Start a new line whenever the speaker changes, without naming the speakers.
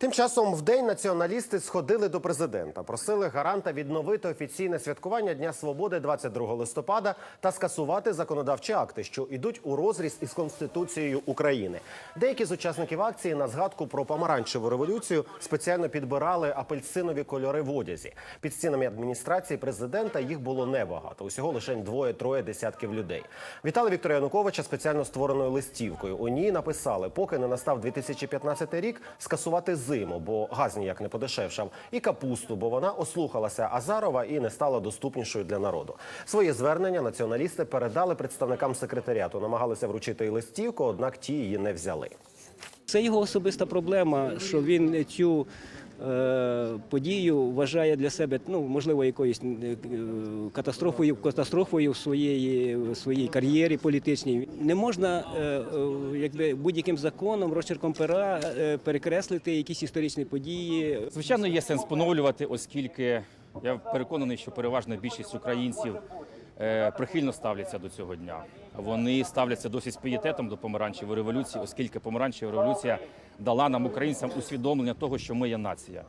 Тим часом в день націоналісти сходили до президента, просили гаранта відновити офіційне святкування Дня Свободи 22 листопада та скасувати законодавчі акти, що йдуть у розріз із конституцією України. Деякі з учасників акції на згадку про помаранчеву революцію спеціально підбирали апельсинові кольори в одязі. Під стінами адміністрації президента їх було небагато. Усього лише двоє-троє десятків людей. Вітали Віктора Януковича спеціально створеною листівкою. У ній написали, поки не настав 2015 рік, скасувати зиму, бо газ ніяк не подешевшав, і капусту, бо вона ослухалася Азарова і не стала доступнішою для народу. Своє звернення націоналісти передали представникам секретаріату, намагалися вручити і листівку, однак ті її не взяли.
Це його особиста проблема, що він цю подію вважає для себе, ну можливо, якоюсь е, катастрофою, катастрофою в своєї в своїй кар'єрі політичній. Не можна е, е, якби будь-яким законом, розчерком пера е, перекреслити якісь історичні події.
Звичайно, є сенс поновлювати, оскільки я переконаний, що переважна більшість українців е, прихильно ставляться до цього дня. Вони ставляться досі з пієтетом до помаранчевої революції, оскільки помаранчева революція дала нам, українцям, усвідомлення того, що ми є нація,